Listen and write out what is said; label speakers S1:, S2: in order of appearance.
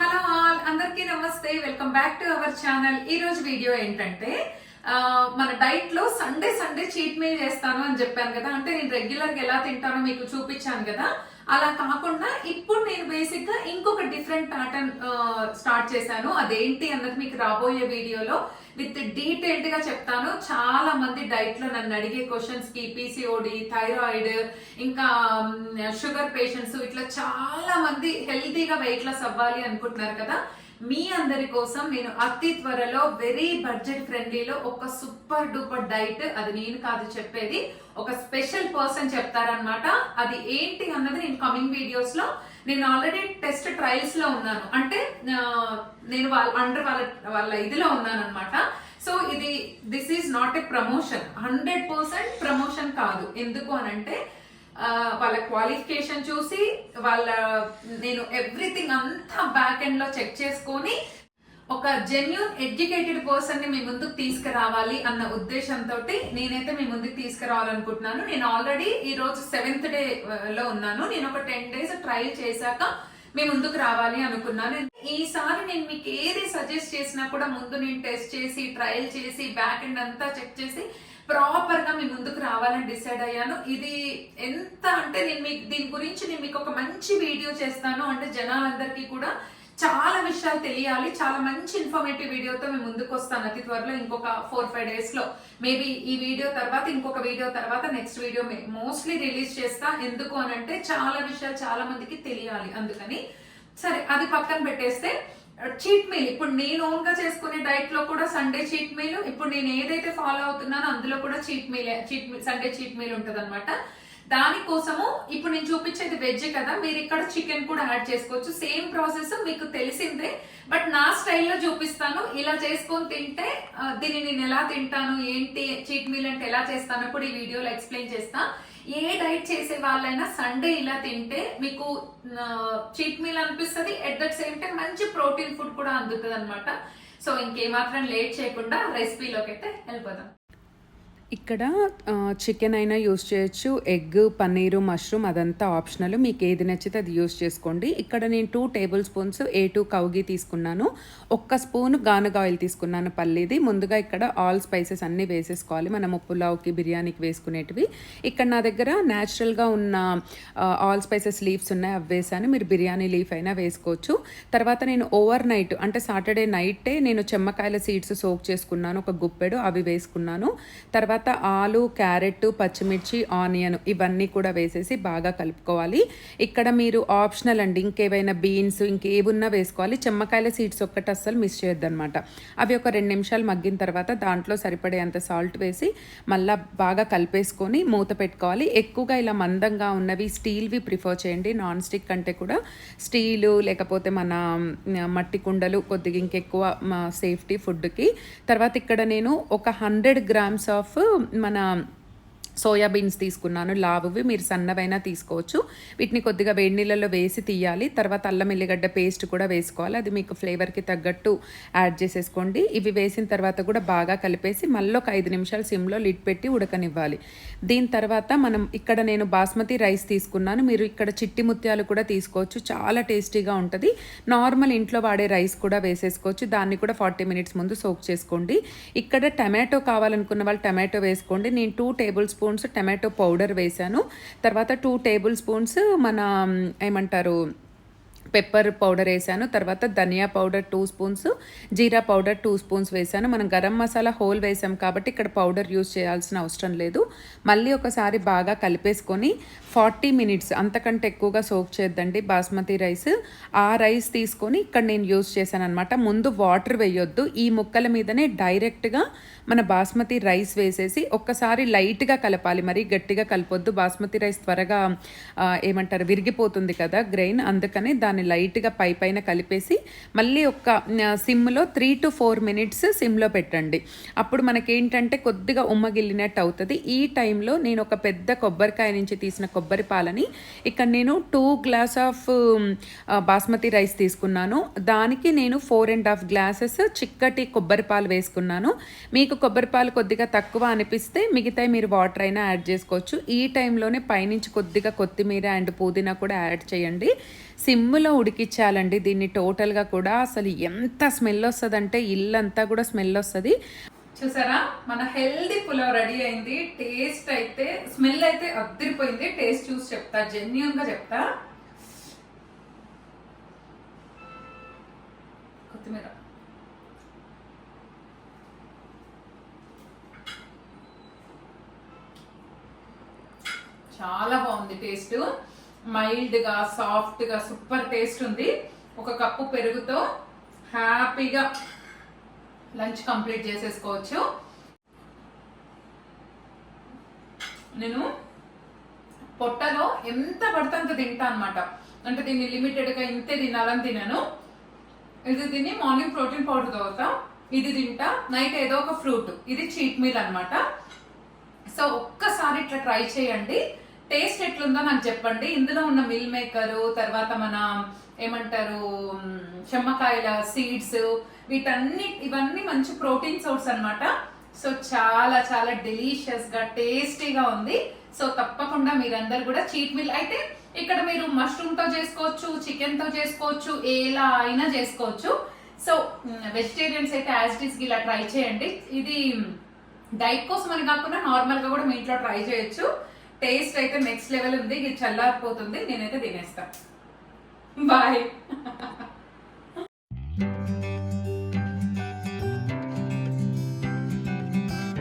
S1: Hello all అందరికీ నమస్తే. Welcome back to our channel ఈ రోజు వీడియో ఏంటంటే మన డైట్లో సండే సండే చీట్ మీల్ చేస్తాను అని చెప్పాను కదా. అంటే నేను రెగ్యులర్గా ఎలా తింటానో మీకు చూపించాను కదా. అలా కాకుండా ఇప్పుడు నేను బేసిక్గా ఇంకొక డిఫరెంట్ ప్యాటర్న్ స్టార్ట్ చేశాను. అదేంటి అన్నది మీకు రాబోయే వీడియోలో విత్ డీటెయిల్డ్గా చెప్తాను. చాలా మంది డైట్లో నన్ను అడిగే క్వశ్చన్స్కి పీసీఓడి థైరాయిడ్ ఇంకా షుగర్ పేషెంట్స్ ఇట్లా చాలా మంది హెల్తీగా వెయిట్ లాస్ అవ్వాలి అనుకుంటున్నారు కదా. మీ అందరి కోసం నేను అతి త్వరలో వెరీ బడ్జెట్ ఫ్రెండ్లీలో ఒక సూపర్ డూపర్ డైట్ అది నేను కాదు చెప్పేది ఒక స్పెషల్ పర్సన్ చెప్తారనమాట అది ఏంటి అన్నది నేను కమింగ్ వీడియోస్లో నేను ఆల్రెడీ టెస్ట్ ట్రయల్స్లో ఉన్నాను. అంటే నేను వాళ్ళ అండర్ వాళ్ళ వాళ్ళ ఇదిలో ఉన్నాను అనమాట సో ఇది this is not a promotion hundred percent promotion కాదు. ఎందుకు అనంటే అంటే వాళ్ళ క్వాలిఫికేషన్ చూసి వాళ్ళ నేను ఎవ్రీథింగ్ అంతా బ్యాక్ ఎండ్లో చెక్ చేసుకొని ఒక జెన్యున్ ఎడ్యుకేటెడ్ పర్సన్ని మీ ముందుకు తీసుకురావాలి అన్న ఉద్దేశంతో నేనైతే మీ ముందుకు తీసుకురావాలనుకుంటున్నాను. నేను ఆల్రెడీ ఈ రోజు సెవెంత్ డే లో ఉన్నాను. నేను ఒక టెన్ డేస్ ట్రయల్ చేశాక మీ ముందుకు రావాలి అనుకున్నాను. ఈసారి నేను మీకు ఏది సజెస్ట్ చేసినా కూడా ముందు నేను టెస్ట్ చేసి ట్రయల్ చేసి బ్యాక్ ఎండ్ అంతా చెక్ చేసి ప్రాపర్గా మీ ముందుకు రావాలని డిసైడ్ అయ్యాను. ఇది ఎంత అంటే నేను మీకు దీని గురించి నేను మీకు ఒక మంచి వీడియో చేస్తాను. అంటే జనాలందరికీ కూడా చాలా విషయాలు తెలియాలి. చాలా మంచి ఇన్ఫర్మేటివ్ వీడియోతో మేము ముందుకు వస్తాను అతి త్వరలో ఇంకొక ఫోర్ ఫైవ్ డేస్లో. మేబీ ఈ వీడియో తర్వాత ఇంకొక వీడియో తర్వాత నెక్స్ట్ వీడియో మోస్ట్లీ రిలీజ్ చేస్తా. ఎందుకు అని అంటే చాలా విషయాలు చాలా మందికి తెలియాలి అందుకని. సరే అది పక్కన పెట్టేస్తే చీట్ మీల్ ఇప్పుడు నేను ఓన్గా చేసుకునే డైట్లో కూడా సండే చీట్ మీల్ ఇప్పుడు నేను ఏదైతే ఫాలో అవుతున్నానో అందులో కూడా cheat meal cheat meal Sunday cheat meal ఉంటది దానికోసము ఇప్పుడు నేను చూపించేది వెజ్ కదా మీరు ఇక్కడ చికెన్ కూడా యాడ్ చేసుకోవచ్చు. సేమ్ ప్రాసెస్ మీకు తెలిసిందే బట్ నా స్టైల్లో చూపిస్తాను. ఇలా చేసుకొని తింటే దీన్ని నేను ఎలా తింటాను ఏంటి చీట్ మీల్ అంటే ఎలా చేస్తాను కూడా ఈ వీడియోలో ఎక్స్ప్లెయిన్ చేస్తా. ఏ డైట్ చేసే వాళ్ళైనా సండే ఇలా తింటే మీకు చీట్ మీల్ అనిపిస్తుంది ఎట్ దట్ సేమ్ టైం మంచి ప్రోటీన్ ఫుడ్ కూడా అందుతుంది అనమాట సో ఇంకేమాత్రం లేట్ చేయకుండా రెసిపీలోకి అయితే వెళ్ళిపోదాం.
S2: ఇక్కడ చికెన్ అయినా యూస్ చేయొచ్చు. ఎగ్ పన్నీరు మష్రూమ్ అదంతా ఆప్షనల్ మీకు ఏది నచ్చితే అది యూస్ చేసుకోండి. ఇక్కడ నేను two table spoons A two కౌగి తీసుకున్నాను. ఒక్క స్పూన్ గానుగ ఆయిల్ తీసుకున్నాను పల్లీది. ముందుగా ఇక్కడ ఆల్ స్పైసెస్ అన్నీ వేసేసుకోవాలి. మనం పులావ్కి బిర్యానీకి వేసుకునేటివి. ఇక్కడ నా దగ్గర న్యాచురల్గా ఉన్న ఆల్ స్పైసెస్ లీవ్స్ ఉన్నాయి. అవి వేసాను. మీరు బిర్యానీ లీఫ్ అయినా వేసుకోవచ్చు. తర్వాత నేను ఓవర్ నైట్ అంటే సాటర్డే నైటే నేను చెమ్మకాయల సీడ్స్ సోక్ చేసుకున్నాను. ఒక గుప్పెడు అవి వేసుకున్నాను. తర్వాత తర్వాత ఆలు క్యారెట్ పచ్చిమిర్చి ఆనియన్ ఇవన్నీ కూడా వేసేసి బాగా కలుపుకోవాలి. ఇక్కడ మీరు ఆప్షనల్ అండి. ఇంకేవైనా బీన్స్ ఇంకేమున్నా వేసుకోవాలి. చెమ్మకాయల సీడ్స్ ఒక్కటి అస్సలు మిస్ చేయొద్దన్నమాట. అవి ఒక రెండు నిమిషాలు మగ్గిన తర్వాత దాంట్లో సరిపడేంత సాల్ట్ వేసి మళ్ళా బాగా కలిపేసుకొని మూత పెట్టుకోవాలి. ఎక్కువగా ఇలా మందంగా ఉన్నవి స్టీల్వి ప్రిఫర్ చేయండి. నాన్ స్టిక్ కంటే కూడా స్టీలు లేకపోతే మన మట్టి కుండలు కొద్దిగా ఇంకెక్కువ మా సేఫ్టీ ఫుడ్కి. తర్వాత ఇక్కడ నేను ఒక హండ్రెడ్ గ్రామ్స్ ఆఫ్ మన సోయా బీన్స్ తీసుకున్నాను. లావువి మీరు సన్నవైనా తీసుకోవచ్చు. వీటిని కొద్దిగా వేడి నీళ్ళలో వేసి తీయాలి. తర్వాత అల్లం ఎల్లిగడ్డ పేస్ట్ కూడా వేసుకోవాలి. అది మీకు ఫ్లేవర్కి తగ్గట్టు యాడ్ చేసేసుకోండి. ఇవి వేసిన తర్వాత కూడా బాగా కలిపేసి మళ్ళీ ఒక ఐదు నిమిషాలు సిమ్లో లిడ్ పెట్టి ఉడకనివ్వాలి. దీని తర్వాత మనం ఇక్కడ నేను బాస్మతి రైస్ తీసుకున్నాను. మీరు ఇక్కడ చిట్టి ముత్యాలు కూడా తీసుకోవచ్చు. చాలా టేస్టీగా ఉంటుంది. నార్మల్ ఇంట్లో వాడే రైస్ కూడా వేసేసుకోవచ్చు. దాన్ని కూడా ఫార్టీ మినిట్స్ ముందు సోక్ చేసుకోండి. ఇక్కడ టమాటో కావాలనుకున్న వాళ్ళు టమాటో వేసుకోండి. నేను two table spoons tomato powder వేశాను. తర్వాత టూ టేబుల్ స్పూన్స్ మన ఏమంటారు పెప్పర్ పౌడర్ వేసాను తర్వాత ధనియా పౌడర్ టూ స్పూన్స్ జీరా పౌడర్ టూ స్పూన్స్ వేసాను. మనం గరం మసాలా హోల్ వేసాం కాబట్టి ఇక్కడ పౌడర్ యూస్ చేయాల్సిన అవసరం లేదు. మళ్ళీ ఒకసారి బాగా కలిపేసుకొని ఫార్టీ మినిట్స్ అంతకంటే ఎక్కువగా సోక్ చేద్దండి బాస్మతి రైస్. ఆ రైస్ తీసుకొని ఇక్కడ నేను యూస్ చేశాను అనమాట ముందు వాటర్ వేయొద్దు. ఈ ముక్కల మీదనే డైరెక్ట్గా మన బాస్మతి రైస్ వేసేసి ఒక్కసారి లైట్గా కలపాలి. మరి గట్టిగా కలపొద్దు. బాస్మతి రైస్ త్వరగా ఏమంటారు విరిగిపోతుంది కదా గ్రెయిన్ అందుకని దాన్ని దాన్ని లైట్గా పై పైన కలిపేసి మళ్ళీ ఒక సిమ్లో త్రీ టు ఫోర్ మినిట్స్ సిమ్లో పెట్టండి. అప్పుడు మనకేంటంటే కొద్దిగా ఉమ్మగిల్లినట్టు అవుతుంది. ఈ టైంలో నేను ఒక పెద్ద కొబ్బరికాయ నుంచి తీసిన కొబ్బరి పాలని ఇక్కడ నేను two glass of basmati rice తీసుకున్నాను. దానికి నేను ఫోర్ అండ్ హాఫ్ గ్లాసెస్ చిక్కటి కొబ్బరి పాలు వేసుకున్నాను. మీకు కొబ్బరి పాలు కొద్దిగా తక్కువ అనిపిస్తే మిగతా మీరు వాటర్ అయినా యాడ్ చేసుకోవచ్చు. ఈ టైంలోనే పైనుంచి కొద్దిగా కొత్తిమీర అండ్ పుదీనా కూడా యాడ్ చేయండి. సిమ్లో ఉడికించాలండి దీన్ని టోటల్గా కూడా. అసలు ఎంత స్మెల్ వస్తుందంటే ఇల్లంతా కూడా స్మెల్ వస్తుంది.
S1: చూసారా? మన హెల్దీ పులావ్ రెడీ అయింది. టేస్ట్ అయితే స్మెల్ అయితే అద్దరిపోయింది. టేస్ట్ చూసి చెప్తా జెన్యున్గా చెప్తా. కొత్తిమీర. చాలా బాగుంది టేస్ట్. మైల్డ్గా సాఫ్ట్గా సూపర్ టేస్ట్ ఉంది. ఒక కప్పు పెరుగుతో హ్యాపీగా లంచ్ కంప్లీట్ చేసేసుకోవచ్చు. నేను పొట్టలో ఎంత పడితే అంత తింటా అనమాట అంటే దీన్ని లిమిటెడ్గా ఇంతే తినాలని తినాను. ఇది తిని మార్నింగ్ ప్రోటీన్ పౌడర్ తాగుతా. ఇది తింటా. నైట్ ఏదో ఒక ఫ్రూట్. ఇది చీట్ మీల్ అనమాట సో ఒక్కసారి ఇట్లా ట్రై చేయండి. టేస్ట్ ఎట్లుందో నాకు చెప్పండి. ఇందులో ఉన్న మిల్ మేకర్ తర్వాత మన ఏమంటారు చెమ్మకాయల సీడ్స్ వీటన్ని ఇవన్నీ మంచి ప్రోటీన్ సోర్స్ అనమాట సో చాలా చాలా డెలీషియస్గా టేస్టీగా ఉంది. సో తప్పకుండా మీరందరు కూడా చీట్ మిల్. అయితే ఇక్కడ మీరు మష్రూమ్తో చేసుకోవచ్చు చికెన్తో చేసుకోవచ్చు ఎలా అయినా చేసుకోవచ్చు. సో వెజిటేరియన్స్ అయితే యాజ్ ఇట్ ఇలా ట్రై చేయండి. ఇది డైట్ కోసం అని కాకుండా నార్మల్గా కూడా మీ ఇంట్లో ట్రై చేయొచ్చు. టేస్ట్ అయితే నెక్స్ట్ లెవెల్ ఉంది ఇది చల్లారిపోతుంది నేనైతే తినేస్తా. బాయ్.